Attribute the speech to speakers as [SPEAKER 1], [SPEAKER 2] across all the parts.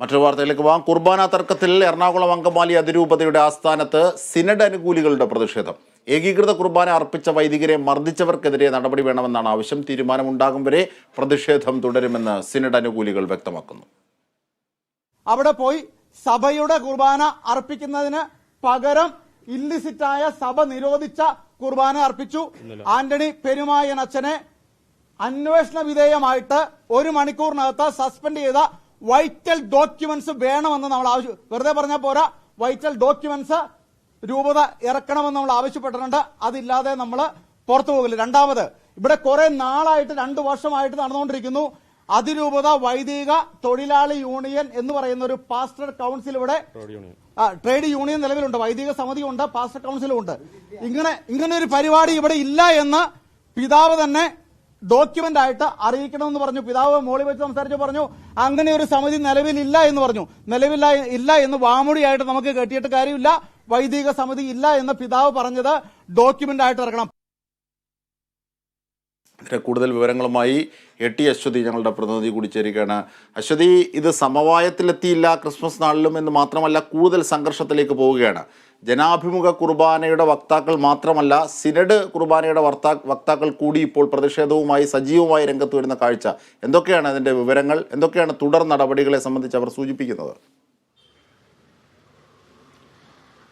[SPEAKER 1] മറ്റൊരു വാർത്തയിലേക്ക് പോകാം. കുർബാന തർക്കത്തിൽ എറണാകുളം അങ്കമാലി അതിരൂപതയുടെ ആസ്ഥാനത്ത് സിനഡ് അനുകൂലികളുടെ പ്രതിഷേധം. ഏകീകൃത കുർബാന അർപ്പിച്ച വൈദികരെ മർദ്ദിച്ചവർക്കെതിരെ നടപടി വേണമെന്നാണ് ആവശ്യം. തീരുമാനമുണ്ടാകും വരെ പ്രതിഷേധം തുടരുമെന്ന് സിനഡ് അനുകൂലികൾ വ്യക്തമാക്കുന്നു.
[SPEAKER 2] അവിടെ പോയി സഭയുടെ കുർബാന അർപ്പിക്കുന്നതിന് പകരം ഇല്ലിസിറ്റായ സഭ നിരോധിച്ച കുർബാന അർപ്പിച്ചു. ആന്റണി പെരുമായൻ അച്ഛനെ അന്വേഷണ വിധേയമായിട്ട് ഒരു മണിക്കൂറിനകത്ത് സസ്പെൻഡ് ചെയ്ത വൈറ്റൽ ഡോക്യുമെന്റ്സ് വേണമെന്ന് നമ്മൾ ആവശ്യം വെറുതെ പറഞ്ഞാൽ പോരാ. വൈറ്റൽ ഡോക്യുമെന്റ്സ് രൂപത ഇറക്കണമെന്ന് നമ്മൾ ആവശ്യപ്പെട്ടിട്ടുണ്ട്. അതില്ലാതെ നമ്മൾ പുറത്തു പോകില്ല. രണ്ടാമത് ഇവിടെ കുറെ നാളായിട്ട് രണ്ടു വർഷമായിട്ട് നടന്നുകൊണ്ടിരിക്കുന്നു. അതിരൂപത വൈദിക തൊഴിലാളി യൂണിയൻ എന്ന് പറയുന്ന ഒരു പാസ്റ്റർ കൗൺസിൽ ഇവിടെ ട്രേഡ് യൂണിയൻ നിലവിലുണ്ട്. വൈദിക സമിതിയുണ്ട് പാസ്റ്റർ കൗൺസിലും ഉണ്ട് ഇങ്ങനെ ഇങ്ങനെ ഒരു പരിപാടി ഇവിടെ ഇല്ല എന്ന് പിതാവ് തന്നെ ഡോക്യുമെന്റ് ആയിട്ട് അറിയിക്കണമെന്ന് പറഞ്ഞു. പിതാവ് മോളി വെച്ച് സംസാരിച്ചു പറഞ്ഞു അങ്ങനെ ഒരു സമിതി നിലവിലില്ല എന്ന് പറഞ്ഞു. നിലവില്ല ഇല്ല എന്ന് വാമൊഴിയായിട്ട് നമുക്ക് കെട്ടിയിട്ട് കാര്യമില്ല. വൈദിക സമിതി ഇല്ല എന്ന് പിതാവ് പറഞ്ഞത് ഡോക്യുമെന്റ് ആയിട്ട് ഇറക്കണം.
[SPEAKER 1] ഇതിന്റെ കൂടുതൽ വിവരങ്ങളുമായി എ ടി അശ്വതി ഞങ്ങളുടെ പ്രതിനിധി കൂടി ചേരുകയാണ് അശ്വതി ഇത് സമവായത്തിലെത്തിയില്ല ക്രിസ്മസ് നാളിലും എന്ന് മാത്രമല്ല കൂടുതൽ സംഘർഷത്തിലേക്ക് പോവുകയാണ്. ജനാഭിമുഖ കുർബാനയുടെ വക്താക്കൾ മാത്രമല്ല സിനഡ് കുർബാനയുടെ വർത്താ വക്താക്കൾ കൂടി ഇപ്പോൾ പ്രതിഷേധവുമായി സജീവമായി രംഗത്ത് വരുന്ന കാഴ്ച. എന്തൊക്കെയാണ് അതിന്റെ വിവരങ്ങൾ? എന്തൊക്കെയാണ് തുടർ നടപടികളെ സംബന്ധിച്ച് അവർ സൂചിപ്പിക്കുന്നത്?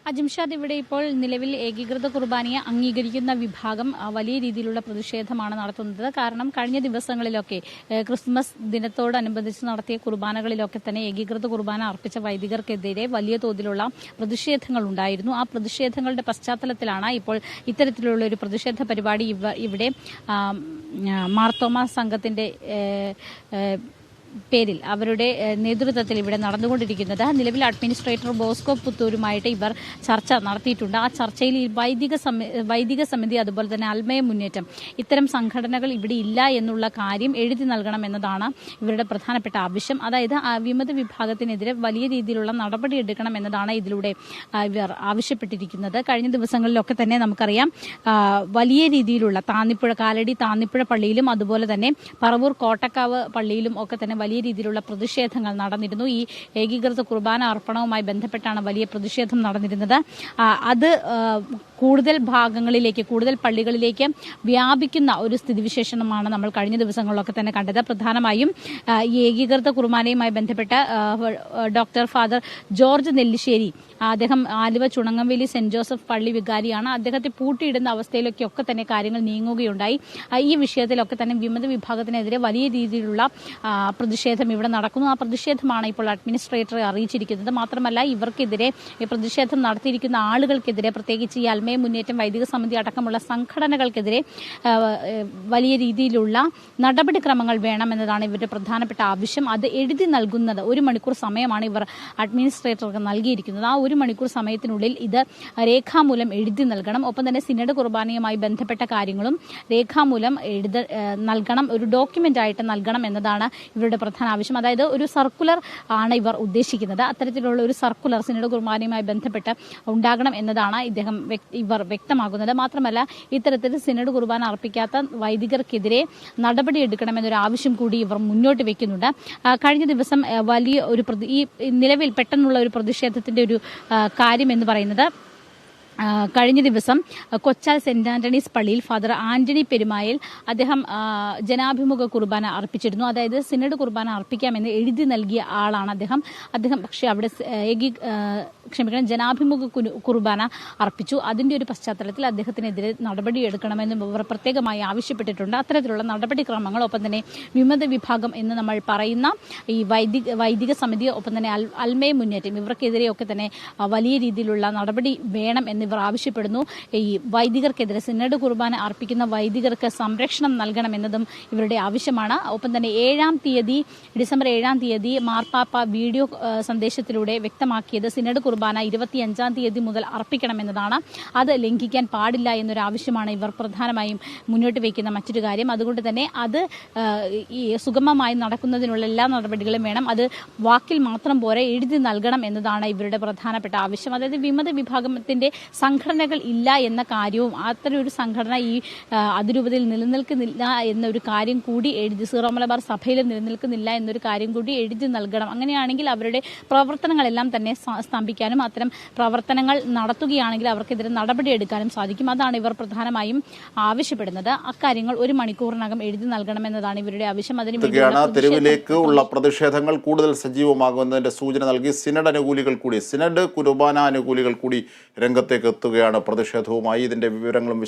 [SPEAKER 3] അജിംഷാദ് ഇവിടെ ഇപ്പോൾ നിലവിൽ ഏകീകൃത കുർബാനയെ അംഗീകരിക്കുന്ന വിഭാഗം വലിയ രീതിയിലുള്ള പ്രതിഷേധമാണ് നടത്തുന്നത്. കാരണം കഴിഞ്ഞ ദിവസങ്ങളിലൊക്കെ ക്രിസ്മസ് ദിനത്തോടനുബന്ധിച്ച് നടത്തിയ കുർബാനകളിലൊക്കെ തന്നെ ഏകീകൃത കുർബാന അർപ്പിച്ച വൈദികർക്കെതിരെ വലിയ തോതിലുള്ള പ്രതിഷേധങ്ങൾ ഉണ്ടായിരുന്നു. ആ പ്രതിഷേധങ്ങളുടെ പശ്ചാത്തലത്തിലാണ് ഇപ്പോൾ ഇത്തരത്തിലുള്ള ഒരു പ്രതിഷേധ പരിപാടി ഇവ- ഇവിടെ മാർത്തോമ സംഘത്തിന്റെ പേരിൽ അവരുടെ നേതൃത്വത്തിൽ ഇവിടെ നടന്നുകൊണ്ടിരിക്കുന്നത്. നിലവിൽ അഡ്മിനിസ്ട്രേറ്റർ ബോസ്കോ പുത്തൂരുമായിട്ട് ഇവർ ചർച്ച നടത്തിയിട്ടുണ്ട്. ആ ചർച്ചയിൽ ഈ വൈദിക വൈദിക സമിതി അതുപോലെ തന്നെ അൽമയ മുന്നേറ്റം ഇത്തരം സംഘടനകൾ ഇവിടെ ഇല്ല എന്നുള്ള കാര്യം എഴുതി നൽകണം എന്നതാണ് ഇവരുടെ പ്രധാനപ്പെട്ട ആവശ്യം. അതായത് വിമത വിഭാഗത്തിനെതിരെ വലിയ രീതിയിലുള്ള നടപടി എടുക്കണം എന്നതാണ് ഇതിലൂടെ ഇവർ ആവശ്യപ്പെട്ടിരിക്കുന്നത്. കഴിഞ്ഞ ദിവസങ്ങളിലൊക്കെ തന്നെ നമുക്കറിയാം വലിയ രീതിയിലുള്ള താന്നിപ്പുഴ കാലടി താന്നിപ്പുഴ പള്ളിയിലും അതുപോലെ തന്നെ പറവൂർ കോട്ടക്കാവ് പള്ളിയിലും ഒക്കെ തന്നെ വലിയ രീതിയിലുള്ള പ്രതിഷേധങ്ങൾ നടന്നിരുന്നു. ഈ ഏകീകൃത കുർബാന അർപ്പണവുമായി ബന്ധപ്പെട്ടാണ് വലിയ പ്രതിഷേധം നടന്നിരുന്നത്. അത് കൂടുതൽ ഭാഗങ്ങളിലേക്ക് കൂടുതൽ പള്ളികളിലേക്ക് വ്യാപിക്കുന്ന ഒരു സ്ഥിതിവിശേഷമാണ് നമ്മൾ കഴിഞ്ഞ ദിവസങ്ങളിലൊക്കെ തന്നെ കണ്ടത്. പ്രധാനമായും ഈ ഏകീകൃത കുർബാനയുമായി ബന്ധപ്പെട്ട ഡോക്ടർ ഫാദർ ജോർജ് നെല്ലിശ്ശേരി അദ്ദേഹം ആലുവ ചുണങ്ങംവേലി സെന്റ് ജോസഫ് പള്ളി വികാരിയാണ്. അദ്ദേഹത്തെ പൂട്ടിയിടുന്ന അവസ്ഥയിലൊക്കെ ഒക്കെ തന്നെ കാര്യങ്ങൾ നീങ്ങുകയുണ്ടായി. ഈ വിഷയത്തിലൊക്കെ തന്നെ വിമത വിഭാഗത്തിനെതിരെ വലിയ രീതിയിലുള്ള ആ, പ്രതിഷേധം ഇവിടെ നടക്കുന്നു. ആ പ്രതിഷേധമാണ് ഇപ്പോൾ അഡ്മിനിസ്ട്രേറ്ററെ അറിയിച്ചിരിക്കുന്നത്. മാത്രമല്ല ഇവർക്കെതിരെ ഈ പ്രതിഷേധം നടത്തിയിരിക്കുന്ന ആളുകൾക്കെതിരെ പ്രത്യേകിച്ച് ഈ അൽമയ മുന്നേറ്റം വൈദിക സമിതി അടക്കമുള്ള സംഘടനകൾക്കെതിരെ വലിയ രീതിയിലുള്ള നടപടിക്രമങ്ങൾ വേണമെന്നതാണ് ഇവരുടെ പ്രധാനപ്പെട്ട ആവശ്യം. അത് എഴുതി നൽകുന്നത് ഒരു മണിക്കൂർ സമയമാണ് ഇവർ അഡ്മിനിസ്ട്രേറ്റർക്ക് നൽകിയിരിക്കുന്നത്. ആ ഒരു മണിക്കൂർ സമയത്തിനുള്ളിൽ ഇത് രേഖാമൂലം എഴുതി നൽകണം. ഒപ്പം തന്നെ സിനഡ് കുർബാനയുമായി ബന്ധപ്പെട്ട കാര്യങ്ങളും രേഖാമൂലം എഴുത നൽകണം. ഒരു ഡോക്യുമെന്റ് ആയിട്ട് നൽകണം എന്നതാണ് ഇവരുടെ പ്രധാന ആവശ്യം. അതായത് ഒരു സർക്കുലർ ആണ് ഇവർ ഉദ്ദേശിക്കുന്നത്. അത്തരത്തിലുള്ള ഒരു സർക്കുലർ സിനഡ് കുർബാനയുമായി ബന്ധപ്പെട്ട് ഉണ്ടാകണം എന്നതാണ് ഇദ്ദേഹം ഇവർ വ്യക്തമാക്കുന്നത്. മാത്രമല്ല ഇത്തരത്തിൽ സിനഡ് കുർബാന അർപ്പിക്കാത്ത വൈദികർക്കെതിരെ നടപടിയെടുക്കണമെന്നൊരു ആവശ്യം കൂടി ഇവർ മുന്നോട്ട് വെക്കുന്നുണ്ട്. കഴിഞ്ഞ ദിവസം വലിയ ഒരു ഈ നിലവിൽ പെട്ടെന്നുള്ള ഒരു പ്രതിഷേധത്തിന്റെ ഒരു കാര്യം എന്ന് പറയുന്നത് കഴിഞ്ഞ ദിവസം കൊച്ചാൽ സെന്റ് ആന്റണീസ് പള്ളിയിൽ ഫാദർ ആന്റണി പെരുമായിൽ അദ്ദേഹം ജനാഭിമുഖ കുർബാന അർപ്പിച്ചിരുന്നു. അതായത് സിനഡ് കുർബാന അർപ്പിക്കാമെന്ന് എഴുതി നൽകിയ ആളാണ് അദ്ദേഹം. അദ്ദേഹം പക്ഷേ അവിടെ ഏകീ ക്ഷമിക്കണം ജനാഭിമുഖ കുർബാന അർപ്പിച്ചു. അതിന്റെ ഒരു പശ്ചാത്തലത്തിൽ അദ്ദേഹത്തിനെതിരെ നടപടിയെടുക്കണമെന്നും ഇവർ പ്രത്യേകമായി ആവശ്യപ്പെട്ടിട്ടുണ്ട്. അത്തരത്തിലുള്ള നടപടിക്രമങ്ങൾ ഒപ്പം തന്നെ വിമത വിഭാഗം എന്ന് നമ്മൾ പറയുന്ന ഈ വൈദിക വൈദിക സമിതി ഒപ്പം തന്നെ അൽ അൽമയ മുന്നേറ്റം ഇവർക്കെതിരെയൊക്കെ തന്നെ വലിയ രീതിയിലുള്ള നടപടി വേണം എന്നിവർ ആവശ്യപ്പെടുന്നു. ഈ വൈദികർക്കെതിരെ സിനഡ് കുർബാന അർപ്പിക്കുന്ന വൈദികർക്ക് സംരക്ഷണം നൽകണമെന്നതും ഇവരുടെ ആവശ്യമാണ്. ഒപ്പം തന്നെ ഏഴാം തീയതി ഡിസംബർ ഏഴാം തീയതി മാർപ്പാപ്പ വീഡിയോ സന്ദേശത്തിലൂടെ വ്യക്തമാക്കിയത് സിനഡ് കുർബാന കുർബാന ഇരുപത്തിയഞ്ചാം തീയതി മുതൽ അർപ്പിക്കണമെന്നതാണ്. അത് ലംഘിക്കാൻ പാടില്ല എന്നൊരു ആവശ്യമാണ് ഇവർ പ്രധാനമായും മുന്നോട്ട് വയ്ക്കുന്ന മറ്റൊരു കാര്യം. അതുകൊണ്ട് തന്നെ അത് ഈ സുഗമമായി നടക്കുന്നതിനുള്ള എല്ലാ നടപടികളും വേണം. അത് വാക്കിൽ മാത്രം പോരെ എഴുതി നൽകണം എന്നതാണ് ഇവരുടെ പ്രധാനപ്പെട്ട ആവശ്യം. അതായത് വിമത വിഭാഗത്തിന്റെ സംഘടനകൾ ഇല്ല എന്ന കാര്യവും അത്തരം ഒരു സംഘടന ഈ അതിരൂപതയിൽ നിലനിൽക്കുന്നില്ല എന്നൊരു കാര്യം കൂടി എഴുതി സീറോ മലബാർ സഭയിൽ നിലനിൽക്കുന്നില്ല എന്നൊരു കാര്യം കൂടി എഴുതി നൽകണം. അങ്ങനെയാണെങ്കിൽ അവരുടെ പ്രവർത്തനങ്ങളെല്ലാം തന്നെ സ- സ്തംഭിക്കാനും അത്തരം പ്രവർത്തനങ്ങൾ നടത്തുകയാണെങ്കിൽ അവർക്കെതിരെ നടപടിയെടുക്കാനും സാധിക്കും. അതാണ് ഇവർ പ്രധാനമായും ആവശ്യപ്പെടുന്നത്. അക്കാര്യങ്ങൾ ഒരു മണിക്കൂറിനകം എഴുതി നൽകണമെന്നതാണ് ഇവരുടെ ആവശ്യം. അതിന്
[SPEAKER 1] തെരുവിലേക്ക് ഉള്ള പ്രതിഷേധങ്ങൾ കൂടുതൽ സജീവമാകുന്നതിന്റെ സൂചന നൽകി സിനഡ് അനുകൂലികൾ കൂടി സിനഡ് കുർബാന അനുകൂലികൾ കൂടി രംഗത്തേക്ക് എത്തുകയാണ് പ്രതിഷേധവുമായി. ഇതിന്റെ വിവരങ്ങളും